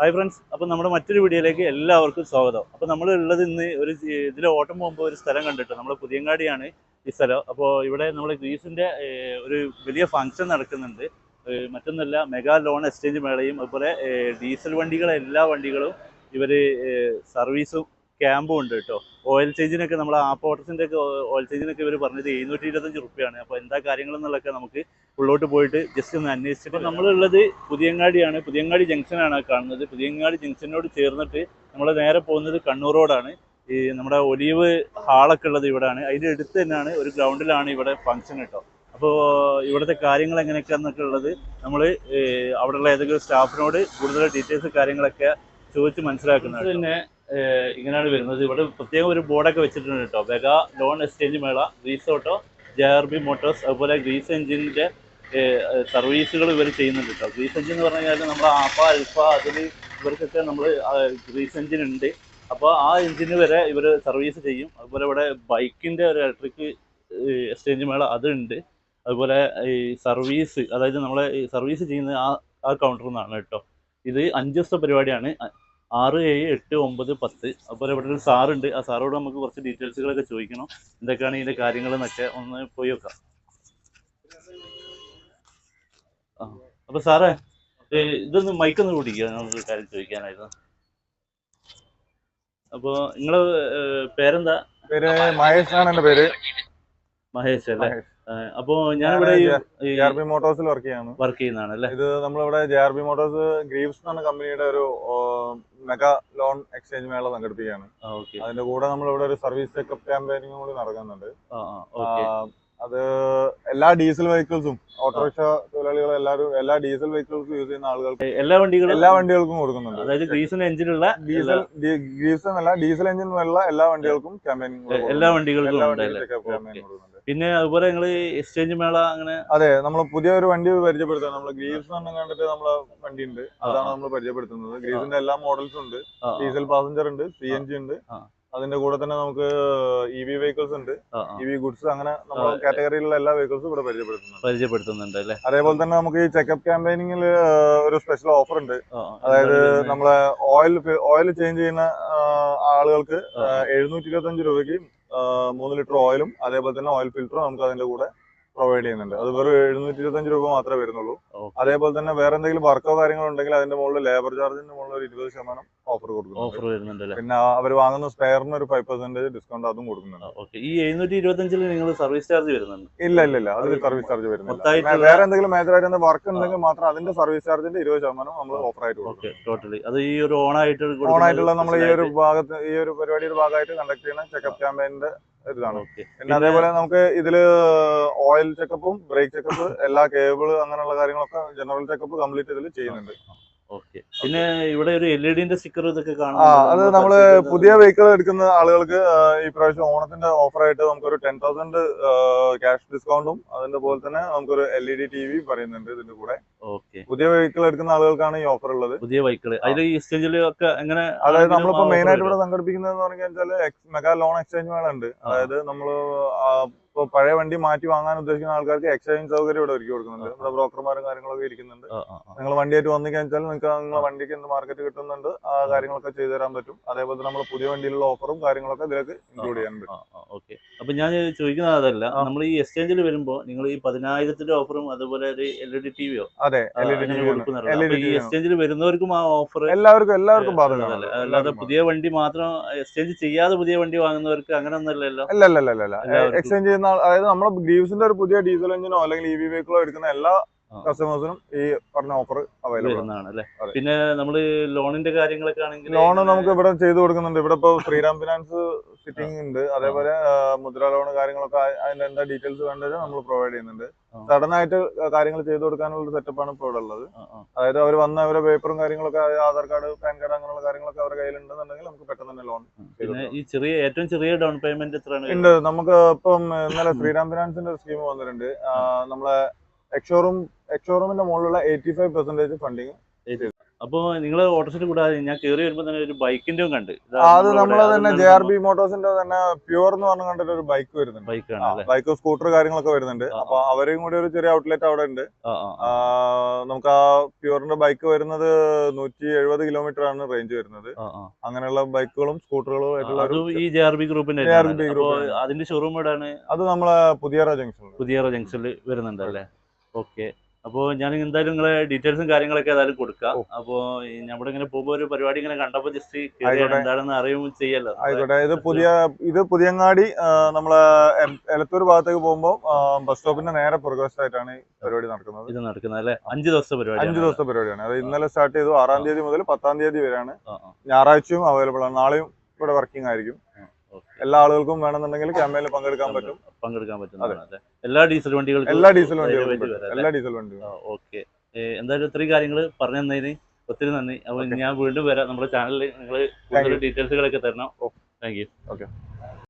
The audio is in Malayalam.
ഹായ് ഫ്രണ്ട്സ് അപ്പോൾ നമ്മുടെ മറ്റൊരു വീഡിയോയിലേക്ക് എല്ലാവർക്കും സ്വാഗതം. അപ്പോൾ നമ്മൾ ഉള്ളത് ഇന്ന് ഒരു ഇതിൽ ഓട്ടം പോകുമ്പോൾ ഒരു സ്ഥലം കണ്ടിട്ട് നമ്മൾ പുതിയങ്ങാടിയാണ് ഈ സ്ഥലം. അപ്പോൾ ഇവിടെ നമ്മൾ ഗ്രീസിന്റെ ഒരു വലിയ ഫംഗ്ഷൻ നടക്കുന്നുണ്ട്. മറ്റൊന്നല്ല മെഗാ ലോൺ എക്സ്ചേഞ്ച് മേളയും അതുപോലെ ഡീസൽ വണ്ടികളെ എല്ലാ വണ്ടികളും ഇവർ സർവീസും ക്യാമ്പും ഉണ്ട് കേട്ടോ. ഓയിൽ ചേഞ്ചിനൊക്കെ നമ്മൾ ആപ്പ് ഓട്ടസിന്റെ ഒക്കെ ഓയിൽ ചേഞ്ചിനൊക്കെ ഇവർ പറഞ്ഞത് എഴുന്നൂറ്റി ഇരുപത്തഞ്ച് റുപ്യാണ്. അപ്പോൾ എന്താ കാര്യങ്ങൾ എന്നുള്ളതൊക്കെ നമുക്ക് ഉള്ളോട്ട് പോയിട്ട് ജസ്റ്റ് ഒന്ന് അന്വേഷിച്ചിട്ട് നമ്മളുള്ളത് പുതിയങ്ങാടിയാണ്. പുതിയങ്ങാടി ജംഗ്ഷനാണ് കാണുന്നത്. പുതിയങ്ങാടി ജംഗ്ഷനോട് ചേർന്നിട്ട് നമ്മൾ നേരെ പോകുന്നത് കണ്ണൂർ റോഡാണ് ഈ നമ്മുടെ ഒലീവ് ഹാളൊക്കെ ഉള്ളത് ഇവിടെയാണ് അതിന്റെ അടുത്ത് തന്നെയാണ് ഒരു ഗ്രൗണ്ടിലാണ് ഇവിടെ ഫംഗ്ഷൻ കേട്ടോ. അപ്പോൾ ഇവിടുത്തെ കാര്യങ്ങൾ എങ്ങനെയൊക്കെയാണെന്നൊക്കെ ഉള്ളത് നമ്മൾ അവിടെയുള്ള ഏതെങ്കിലും സ്റ്റാഫിനോട് കൂടുതൽ ഡീറ്റെയിൽസ് കാര്യങ്ങളൊക്കെ ചോദിച്ച് മനസ്സിലാക്കുന്നത് പിന്നെ ഇങ്ങനെയാണ് വരുന്നത്. ഇവിടെ പ്രത്യേകം ഒരു ബോർഡൊക്കെ വെച്ചിട്ടുണ്ട് കേട്ടോ. Mega loan exchange mela Greaves auto J R B motors അതുപോലെ ഗ്രീസ് എഞ്ചിന്റെ സർവീസുകൾ ഇവർ ചെയ്യുന്നുണ്ട് കേട്ടോ. ഗ്രീസ് എഞ്ചിൻ എന്ന് പറഞ്ഞു കഴിഞ്ഞാൽ നമ്മുടെ ആപ്പ അൽഫ അതിൽ ഇവർക്കൊക്കെ നമ്മൾ ഗ്രീസ് എഞ്ചിൻ ഉണ്ട്. അപ്പോൾ ആ എഞ്ചിന് വരെ ഇവർ സർവീസ് ചെയ്യും. അതുപോലെ ഇവിടെ ബൈക്കിന്റെ ഒരു ഇലക്ട്രിക് എക്സ്ചേഞ്ച് മേള അതുണ്ട്. അതുപോലെ ഈ സർവീസ് അതായത് നമ്മളെ സർവീസ് ചെയ്യുന്ന ആ ആ കൗണ്ടറിൽ നിന്നാണ് കേട്ടോ. ഇത് അഞ്ച് ദിവസത്തെ പരിപാടിയാണ്. ആറ് ഏഴ് എട്ട് ഒമ്പത് പത്ത്. അതുപോലെ ഇവിടെ ഒരു സാറുണ്ട്. ആ സാറോട് നമുക്ക് കുറച്ച് ഡീറ്റെയിൽസുകളൊക്കെ ചോദിക്കണം. എന്തൊക്കെയാണ് ഇതിന്റെ കാര്യങ്ങൾ എന്നൊക്കെ ഒന്ന് പോയി വെക്കാം ആ അപ്പോൾ സാറേ ഇതൊന്ന് മൈക്കൊന്ന് കൂട്ടിക്കുക നമുക്ക് കാര്യം ചോദിക്കാനായിരുന്നു. അപ്പോൾ നിങ്ങൾ പേരെന്താ? പേര് മഹേഷ് ആണ് എന്റെ പേര്. മഹേഷ് അല്ലേ? അപ്പോൾ ഞാനിവിടെ ഈ ജെ ആർ ബി മോട്ടോഴ്സിൽ വർക്ക് ചെയ്യാണ് വർക്ക് ചെയ്യുന്നതാണ് അല്ലേ? ഇത് നമ്മളിവിടെ J R B motors Greaves എന്ന കമ്പനിയുടെ ഒരു മെഗാ ലോൺ എക്സ്ചേഞ്ച് മേള സംഘടിപ്പിക്കുകയാണ്. അതിന്റെ കൂടെ നമ്മളിവിടെ ഒരു സർവീസ് ചെക്കപ്പ് ക്യാമ്പയിനും കൂടി നടക്കുന്നുണ്ട്. അത് എല്ലാ ഡീസൽ വെഹിക്കിൾസും ഓട്ടോറിക്ഷ തൊഴിലാളികൾ എല്ലാവരും എല്ലാ ഡീസൽ വെഹിക്കിൾസും യൂസ് ചെയ്യുന്ന ആളുകൾക്ക് എല്ലാ വണ്ടികളും എല്ലാ വണ്ടികൾക്കും കൊടുക്കുന്നുണ്ട്. അതായത് ഗ്രീസൽ എഞ്ചിനുള്ള ഡീസൽ ഗ്രീസ് അല്ല ഡീസൽ എഞ്ചിൻ ഉള്ള എല്ലാ വണ്ടികൾക്കും ക്യാമ്പയിൻ എല്ലാ വണ്ടികൾക്കും പിന്നെ അതുപോലെ നിങ്ങൾ എക്സ്ചേഞ്ച് മേള അങ്ങനെ അതെ നമ്മൾ പുതിയ ഒരു വണ്ടി പരിചയപ്പെടുത്തുക നമ്മൾ ഗ്രീസ് എന്ന് കണ്ടിട്ട് നമ്മളെ വണ്ടി ഉണ്ട് അതാണ് നമ്മൾ പരിചയപ്പെടുത്തുന്നത്. ഗ്രീസിന്റെ എല്ലാ മോഡൽസും ഉണ്ട്. ഡീസൽ പാസഞ്ചർ ഉണ്ട് സി എൻ ജി ഉണ്ട്. അതിന്റെ കൂടെ തന്നെ നമുക്ക് ഇ വി വെഹിക്കിൾസ് ഉണ്ട്. ഇ വി ഗുഡ്സ് അങ്ങനെ കാറ്റഗറിയിലുള്ള എല്ലാ വെഹിക്കിൾസും ഇവിടെ പരിചയപ്പെടുത്തുന്നുണ്ട്. പരിചയപ്പെടുത്തുന്നുണ്ട് അല്ലേ? അതേപോലെ തന്നെ നമുക്ക് ഈ ചെക്കപ്പ് ക്യാമ്പയിനിങ്ങിൽ ഒരു സ്പെഷ്യൽ ഓഫർ ഉണ്ട്. അതായത് നമ്മളെ ഓയിൽ ഓയിൽ ചേഞ്ച് ചെയ്യുന്ന ആളുകൾക്ക് എഴുന്നൂറ്റി ഇരുപത്തി അഞ്ച് രൂപയ്ക്ക് മൂന്ന് ലിറ്റർ ഓയിലും അതേപോലെ തന്നെ ഓയിൽ ഫിൽറ്ററും നമുക്ക് അതിന്റെ കൂടെ പ്രൊവൈഡ് ചെയ്യുന്നുണ്ട്. അത് വെറും എഴുന്നൂറ്റി ഇരുപത്തഞ്ച് രൂപ മാത്രമേ വരുന്നുള്ളൂ. അതേപോലെ തന്നെ വേറെ എന്തെങ്കിലും വർക്കോ കാര്യങ്ങളോ ഉണ്ടെങ്കിൽ അതിന്റെ മുകളിൽ ലേബർ ചാർജിന്റെ മുകളിൽ ഒരു ഇരുപത് ശതമാനം ഓഫർ കൊടുക്കുന്നുണ്ട്. പിന്നെ അവർ വാങ്ങുന്ന സ്പെയറിന് ഒരു ഫൈവ് പെർസെന്റേജ് ഡിസ്കൗണ്ട് അതും കൊടുക്കുന്നുണ്ട്. ഈ എഴുന്നൂറ്റി ഇരുപത്തഞ്ചിൽ നിങ്ങൾ സർവീസ് ചാർജ് വരുന്നുണ്ട്? ഇല്ല ഇല്ല ഇല്ല. അതിൽ സർവീസ് ചാർജ് വരുന്നില്ല. വേറെ എന്തെങ്കിലും മേജർ ആയിട്ട് വർക്ക് ഉണ്ടെങ്കിൽ മാത്രം അതിന്റെ സർവീസ് ചാർജിന്റെ ഇരുപത് ശതമാനം നമ്മൾ ഓഫർ ആയിട്ട് കൊടുക്കും. ടോട്ടലി അത് ഈ ഒരു ഓണായിട്ട് ഓൺ ആയിട്ടുള്ള നമ്മൾ ഈ ഒരു ഭാഗത്ത് ഈ ഒരു പരിപാടിയുടെ ഭാഗമായിട്ട് കണ്ടക്ട് ചെയ്യുന്ന ചെക്കപ്പ് ക്യാമ്പയിന്റെ ഇതാണ്. പിന്നെ അതേപോലെ നമുക്ക് ഇതിൽ ഓയിൽ ചെക്കപ്പും ബ്രേക്ക് ചെക്കപ്പ് എല്ലാ കേബിൾ അങ്ങനെയുള്ള കാര്യങ്ങളൊക്കെ ജനറൽ ചെക്കപ്പ് കംപ്ലീറ്റ് ഇതിൽ ചെയ്യുന്നുണ്ട്. പിന്നെ ഇവിടെ ഒരു എൽ ഇ ഡിന്റെ സ്റ്റിക്കർ ഇതൊക്കെ കാണാം അത് നമ്മൾ പുതിയ വെഹിക്കിൾ എടുക്കുന്ന ആളുകൾക്ക് ഈ പ്രാവശ്യം ഓണത്തിന്റെ ഓഫറായിട്ട് നമുക്കൊരു ടെൻ തൗസൻഡ് ക്യാഷ് ഡിസ്കൗണ്ടും അതിന്റെ പോലെ തന്നെ നമുക്കൊരു എൽ ഇ ഡി ടി വി പറയുന്നുണ്ട് ഇതിന്റെ കൂടെ. ഓക്കെ. പുതിയ വെഹിക്കിൾ എടുക്കുന്ന ആളുകൾക്കാണ് ഈ ഓഫർ ഉള്ളത്. പുതിയ വെഹിക്കിൾ അതിൽ ഈ എക്സ്ചേഞ്ചിൽ ഒക്കെ എങ്ങനെ അതായത് നമ്മളിപ്പോ മെയിൻ ആയിട്ട് ഇവിടെ വരും. സംഘടിപ്പിക്കുന്നത് എന്ന് പറഞ്ഞു കഴിഞ്ഞാൽ മെഗാ ലോൺ എക്സ്ചേഞ്ച് മേള ഉണ്ട് അതായത് നമ്മൾ ആ, ഇപ്പൊ പഴയ വണ്ടി മാറ്റി വാങ്ങാൻ ഉദ്ദേശിക്കുന്ന ആൾക്കാർക്ക് എക്സ്ചേഞ്ച് സൗകര്യം ഇവിടെ ഒരുക്കി കൊടുക്കുന്നുണ്ട്. നമ്മുടെ ബ്രോക്കർമാരും കാര്യങ്ങളൊക്കെ ഇരിക്കുന്നുണ്ട്. നിങ്ങൾ വണ്ടിയായിട്ട് വന്നു കഴിഞ്ഞാൽ നിങ്ങൾക്ക് നിങ്ങളെ വണ്ടിക്ക് എന്ത് മാർക്കറ്റ് കിട്ടുന്നുണ്ട് ആ കാര്യങ്ങളൊക്കെ ചെയ്തു തരാൻ പറ്റും. അതേപോലെ നമ്മൾ പുതിയ വണ്ടിയിലുള്ള ഓഫറും കാര്യങ്ങളൊക്കെ ഇതിലേക്ക് ഇൻക്ലൂഡ് ചെയ്യാൻ പറ്റും. ഓക്കെ അപ്പൊ ഞാൻ ചോദിക്കുന്നത് അതല്ല നമ്മൾ ഈ എക്സ്ചേഞ്ചിൽ വരുമ്പോ നിങ്ങൾ ഈ പതിനായിരത്തിന്റെ ഓഫറും അതുപോലെ ഒരു എൽ ഇ ഡി ടി വിയോ അതെ എൽ ഇ ഡി LED ഈ എക്സ്ചേഞ്ചിൽ വരുന്നവർക്കും ആ ഓഫർ എല്ലാവർക്കും എല്ലാവർക്കും ബാധകമാണ്. അല്ലാതെ പുതിയ വണ്ടി മാത്രം എക്സ്ചേഞ്ച് ചെയ്യാതെ പുതിയ വണ്ടി വാങ്ങുന്നവർക്ക് അങ്ങനെ ഒന്നല്ലല്ലോ അല്ല അല്ല അല്ല അല്ല എക്സ്ചേഞ്ച് ചെയ്യുന്ന അതായത് നമ്മുടെ ഗ്രീവ്സിന്റെ ഒരു പുതിയ ഡീസൽ എഞ്ചിനോ അല്ലെങ്കിൽ ഇ വി വെഹിക്കിളോ എടുക്കുന്ന എല്ലാ കസ്റ്റമേഴ്സിനും ഈ പറഞ്ഞ ഓഫർ അവൈലബിൾ ആണ്. പിന്നെ നമ്മൾ ലോണിന്റെ കാര്യങ്ങളൊക്കെ ആണെങ്കിൽ ലോൺ നമുക്ക് ഇവിടെ ചെയ്തു കൊടുക്കുന്നുണ്ട്. ഇവിടെ ഇപ്പൊ ശ്രീറാം ഫിനാൻസ് സിറ്റിംഗ് ഉണ്ട് അതേപോലെ മുദ്ര ലോൺ കാര്യങ്ങളൊക്കെ അതിന്റെ എന്താ ഡീറ്റെയിൽസ് വേണ്ടത് നമ്മൾ പ്രൊവൈഡ് ചെയ്യുന്നുണ്ട്. സഡൻ ആയിട്ട് കാര്യങ്ങൾ ചെയ്തു കൊടുക്കാനുള്ള സെറ്റപ്പാണ് ഇപ്പോൾ ഇവിടെ ഉള്ളത്. അതായത് അവർ വന്ന അവരുടെ പേപ്പറും കാര്യങ്ങളൊക്കെ ആധാർ കാർഡ് പാൻ കാർഡ് അങ്ങനെയുള്ള കാര്യങ്ങളൊക്കെ അവരുടെ കയ്യിലുണ്ടെന്നുണ്ടെങ്കിൽ നമുക്ക് പെട്ടെന്ന് തന്നെ ലോൺ ഈ ചെറിയ ഏറ്റവും ചെറിയ ഡൗൺ പേയ്മെന്റ് എത്രയാണ്? ഉണ്ട് നമുക്ക് ഇപ്പം ഇന്നലെ ശ്രീറാം ഫിനാൻസിന്റെ ഒരു സ്കീം വന്നിട്ടുണ്ട്. നമ്മളെ എക്സോറൂം എക്സോറൂമിന്റെ മുകളിലുള്ള എയ്റ്റി ഫൈവ് പെർസെന്റേജ് ഫണ്ടിങ് അപ്പോൾ നിങ്ങൾ ഓട്ടോസിൽ കൂടാതെ ഞാൻ കയറി വരുമ്പോ തന്നെ ഒരു ബൈക്കിന്റെ കണ്ട്. അത് നമ്മളെ തന്നെ ജെ ആർ ബി മോട്ടോഴ്സിന്റെ തന്നെ പ്യൂർ എന്ന് പറഞ്ഞ കണ്ടിട്ട് ഒരു ബൈക്ക് വരുന്നുണ്ട്. ബൈക്കാണ് ബൈക്ക് സ്കൂട്ടർ കാര്യങ്ങളൊക്കെ വരുന്നുണ്ട്. അപ്പൊ അവരെയും കൂടി ഒരു ചെറിയ ഔട്ട്ലെറ്റ് അവിടെ ഉണ്ട്. നമുക്ക് ആ പ്യൂറിന്റെ ബൈക്ക് വരുന്നത് നൂറ്റി എഴുപത് കിലോമീറ്റർ ആണ് റേഞ്ച് വരുന്നത്. അങ്ങനെയുള്ള ബൈക്കുകളും സ്കൂട്ടറുകളും ആയിട്ടുള്ള ഈ ജെ ആർ ബി ഗ്രൂപ്പിന്റെ. അതിന്റെ ഷോറൂം എവിടെയാണ്? അത് നമ്മളെ പുതിയറ ജംഗ്ഷനിൽ പുതിയറ ജംഗ്ഷനിൽ വരുന്നുണ്ട് അല്ലേ ഓക്കെ അപ്പോൾ ഞാൻ എന്തായാലും നിങ്ങളെ ഡീറ്റെയിൽസും കാര്യങ്ങളൊക്കെ ഏതായാലും കൊടുക്കാം. അപ്പോ അപ്പോൾ നമ്മുടെ ഇങ്ങനെ പോകുമ്പോൾ ഒരു പരിപാടി ഇങ്ങനെ കണ്ടപ്പോൾ ജസ്റ്റ്. എന്താണെന്ന് അറിയുമ്പോൾ ചെയ്യല്ലോ. ആയിക്കോട്ടെ. ഇത് പുതിയ ഇത് പുതിയങ്ങാടി നമ്മളെ എലത്തൂർ ഭാഗത്തേക്ക് പോകുമ്പോൾ ബസ് സ്റ്റോപ്പിന്റെ നേരെ പുറകുവശത്തായിട്ടാണ് പരിപാടി നടക്കുന്നത്. ഇത് നടക്കുന്നത് അല്ലെ? അഞ്ച് ദിവസത്തെ പരിപാടി അഞ്ച് ദിവസത്തെ പരിപാടിയാണ്. അത് ഇന്നലെ സ്റ്റാർട്ട് ചെയ്തു ആറാം തീയതി മുതൽ പത്താം തീയതി വരെയാണ്. ഞായറാഴ്ചയും അവൈലബിൾ ആണ്. നാളെയും ഇവിടെ വർക്കിംഗ് ആയിരിക്കും. എല്ലാ ആളുകൾക്കും വേണമെന്നുണ്ടെങ്കിൽ ക്യാമ്പയിനിൽ പങ്കെടുക്കാൻ പറ്റും. പങ്കെടുക്കാൻ പറ്റും എല്ലാ ഡീസൽ വണ്ടികൾക്കും എല്ലാ ഡീസൽ വണ്ടികളും എല്ലാ ഡീസൽ വണ്ടികളും ഓക്കെ. എന്തായാലും ഇത്രയും കാര്യങ്ങൾ പറഞ്ഞു തന്നതിന് ഒത്തിരി നന്ദി. അപ്പോൾ ഞാൻ വീണ്ടും വരാം. നമ്മുടെ ചാനലിൽ നിങ്ങൾ കൂടുതൽ ഡീറ്റെയിൽസുകളൊക്കെ തരണം. Thank you okay.